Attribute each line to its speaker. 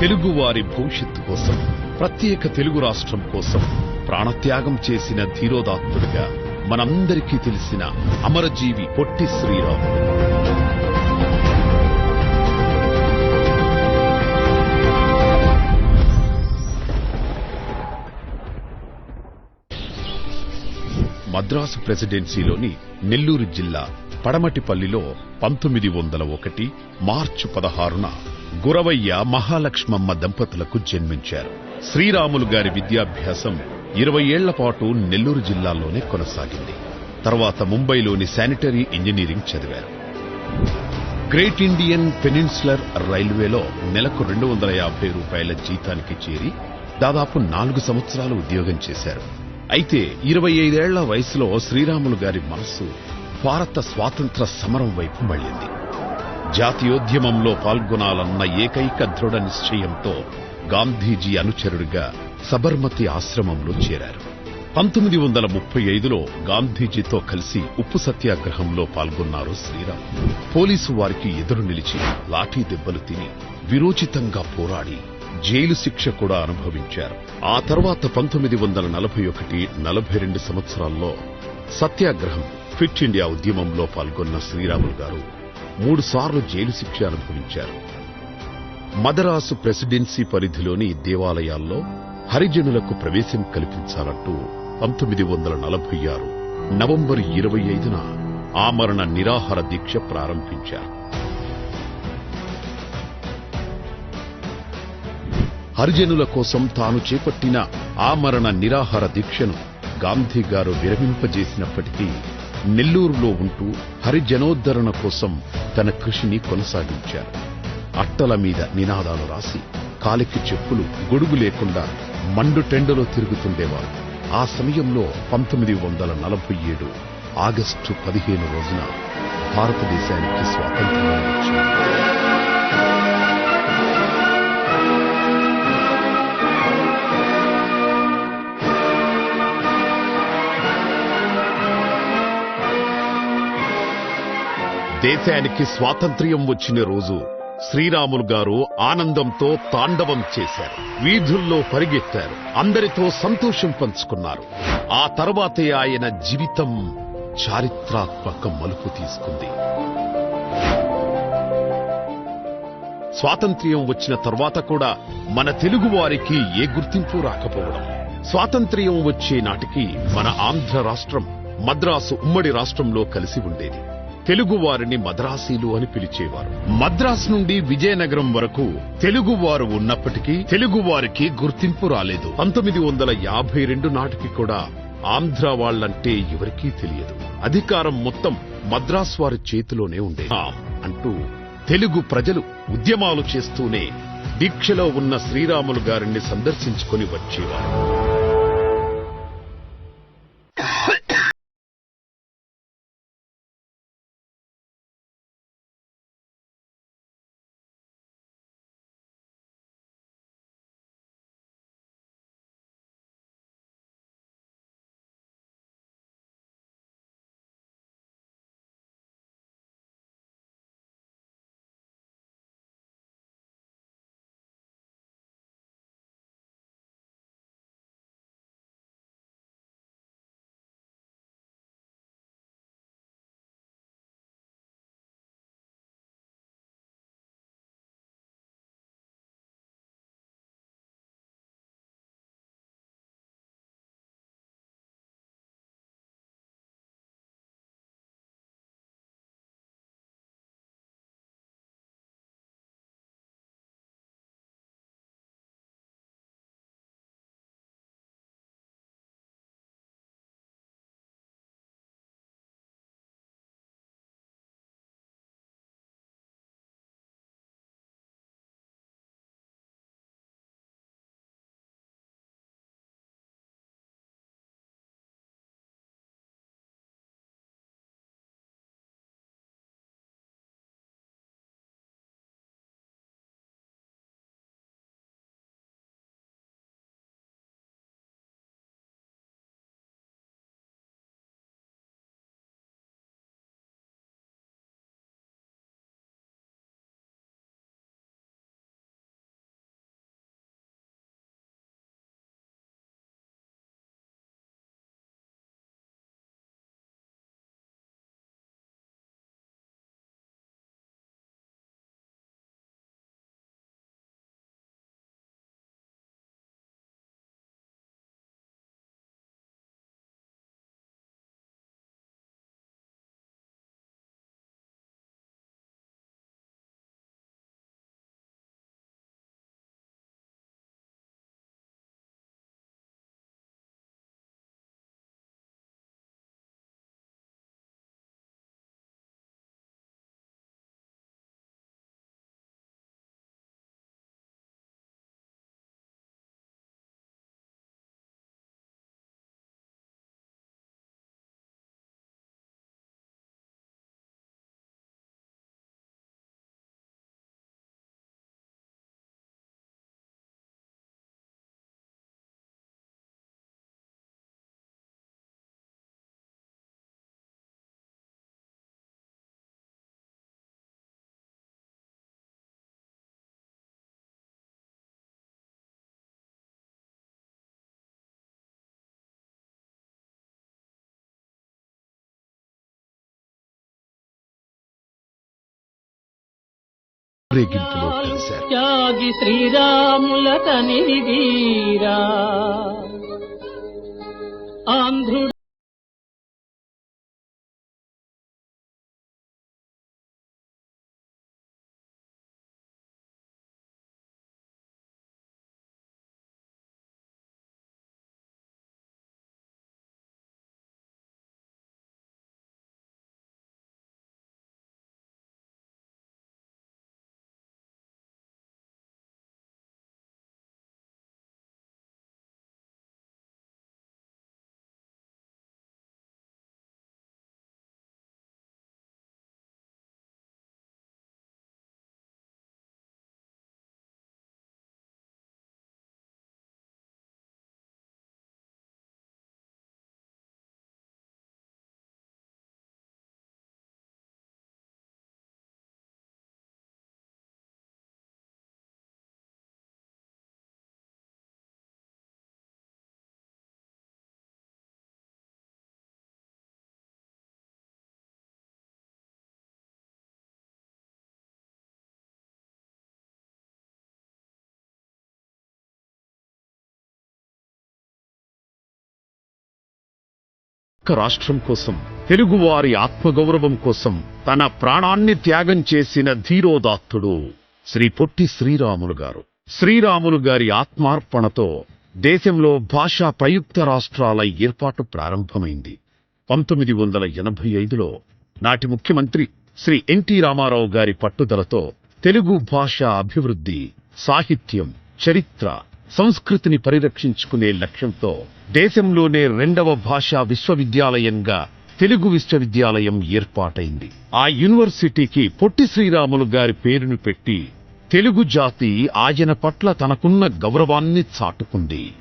Speaker 1: తెలుగువారి భవిష్యత్తు కోసం ప్రత్యేక తెలుగు రాష్ట్రం కోసం ప్రాణత్యాగం చేసిన ధీరోదాత్తుడిగా మనందరికీ తెలిసిన అమరజీవి పొట్టి శ్రీరాములు మద్రాసు ప్రెసిడెన్సీలోని నెల్లూరు జిల్లా పడమటిపల్లిలో పంతొమ్మిది వందల ఒకటి మార్చి పదహారున గురవయ్య మహాలక్ష్మమ్మ దంపతులకు జన్మించారు. శ్రీరాములు గారి విద్యాభ్యాసం ఇరవై ఏళ్ళ పాటు నెల్లూరు జిల్లాలోనే కొనసాగింది. తర్వాత ముంబైలోని శానిటరీ ఇంజనీరింగ్ చదివారు. గ్రేట్ ఇండియన్ పెనిన్సులర్ రైల్వేలో నెలకు రెండు వందల యాభై రూపాయల జీతానికి చేరి దాదాపు నాలుగు సంవత్సరాలు ఉద్యోగం చేశారు. అయితే ఇరవై ఐదేళ్ళ వయసులో శ్రీరాములు గారి మనస్సు భారత స్వాతంత్ర సమరం వైపు మళ్ళింది. జాతీయోద్యమంలో పాల్గొనాలన్న ఏకైక దృఢ నిశ్చయంతో గాంధీజీ అనుచరుడిగా సబర్మతి ఆశ్రమంలో చేరారు. పంతొమ్మిది వందల ముప్పై ఐదులో గాంధీజీతో కలిసి ఉప్పు సత్యాగ్రహంలో పాల్గొన్నారు శ్రీరామ్. పోలీసు వారికి ఎదురు నిలిచి లాఠీ దెబ్బలు తిని విరోచితంగా పోరాడి జైలు శిక్ష కూడా అనుభవించారు. ఆ తర్వాత పంతొమ్మిది వందల నలభై ఒకటి నలభై రెండు సంవత్సరాల్లో సత్యాగ్రహం ఫిట్ ఇండియా ఉద్యమంలో పాల్గొన్న శ్రీరాములు గారు మూడు సార్లు జైలు శిక్ష అనుభవించారు. మదరాసు ప్రెసిడెన్సీ పరిధిలోని దేవాలయాల్లో హరిజనులకు ప్రవేశం కల్పించాలంటూ పంతొమ్మిది వందల నలభై ఆరు నవంబర్ ఇరవై ఐదున ఆమరణ నిరాహార దీక్ష ప్రారంభించారు. హరిజనుల కోసం తాను చేపట్టిన ఆమరణ నిరాహార దీక్షను గాంధీ గారు విరమింపజేసినప్పటికీ నెల్లూరులో ఉంటూ హరిజనోద్ధరణ కోసం తన కృషిని కొనసాగించారు. అట్టల మీద నినాదాలు రాసి కాలికి చెప్పులు గొడుగు లేకుండా మండు టెండలో తిరుగుతుండేవారు. ఆ సమయంలో పంతొమ్మిది వందల నలభై ఏడు ఆగస్టు పదిహేను రోజున భారతదేశానికి స్వాతంత్ర్యం వచ్చింది. దేశానికి స్వాతంత్ర్యం వచ్చిన రోజు శ్రీరాములు గారు ఆనందంతో తాండవం చేశారు. వీధుల్లో పరిగెత్తారు. అందరితో సంతోషం పంచుకున్నారు. ఆ తర్వాతే ఆయన జీవితం చారిత్రాత్మక మలుపు తీసుకుంది. స్వాతంత్ర్యం వచ్చిన తర్వాత కూడా మన తెలుగు వారికి ఏ గుర్తింపు రాకపోవడం. స్వాతంత్ర్యం వచ్చే నాటికి మన ఆంధ్ర రాష్ట్రం మద్రాసు ఉమ్మడి రాష్ట్రంలో కలిసి ఉండేది. తెలుగువారిని మద్రాసీలు అని పిలిచేవారు. మద్రాసు నుండి విజయనగరం వరకు తెలుగువారు ఉన్నప్పటికీ తెలుగువారికి గుర్తింపు రాలేదు. పంతొమ్మిది వందల యాభై రెండు నాటికి కూడా ఆంధ్ర వాళ్ళంటే ఎవరికీ తెలియదు. అధికారం మొత్తం మద్రాసు వారి చేతిలోనే ఉండే అంటూ తెలుగు ప్రజలు ఉద్యమాలు చేస్తూనే దీక్షలో ఉన్న శ్రీరాములు గారిని సందర్శించుకుని వచ్చేవారు. రేగింపులో కలిశారు.
Speaker 2: త్యాగి శ్రీరాముల తనివి వీరా. ఆంధ్రుడు
Speaker 1: ఒక్క రాష్ట్రం కోసం తెలుగువారి ఆత్మగౌరవం కోసం తన ప్రాణాన్ని త్యాగం చేసిన ధీరోదాత్తుడు శ్రీ పొట్టి శ్రీరాములు గారు. శ్రీరాములు గారి ఆత్మార్పణతో దేశంలో భాషా ప్రయుక్త రాష్ట్రాల ఏర్పాటు ప్రారంభమైంది. పంతొమ్మిది వందల ఎనభై ఐదులో నాటి ముఖ్యమంత్రి శ్రీ ఎన్టీ రామారావు గారి పట్టుదలతో తెలుగు భాష అభివృద్ధి సాహిత్యం చరిత్ర సంస్కృతిని పరిరక్షించుకునే లక్ష్యంతో దేశంలోనే రెండవ భాషా విశ్వవిద్యాలయంగా తెలుగు విశ్వవిద్యాలయం ఏర్పాటైంది. ఆ యూనివర్సిటీకి పొట్టి శ్రీరాములు గారి పేరును పెట్టి తెలుగు జాతి ఆయన పట్ల తనకున్న గౌరవాన్ని చాటుకుంది.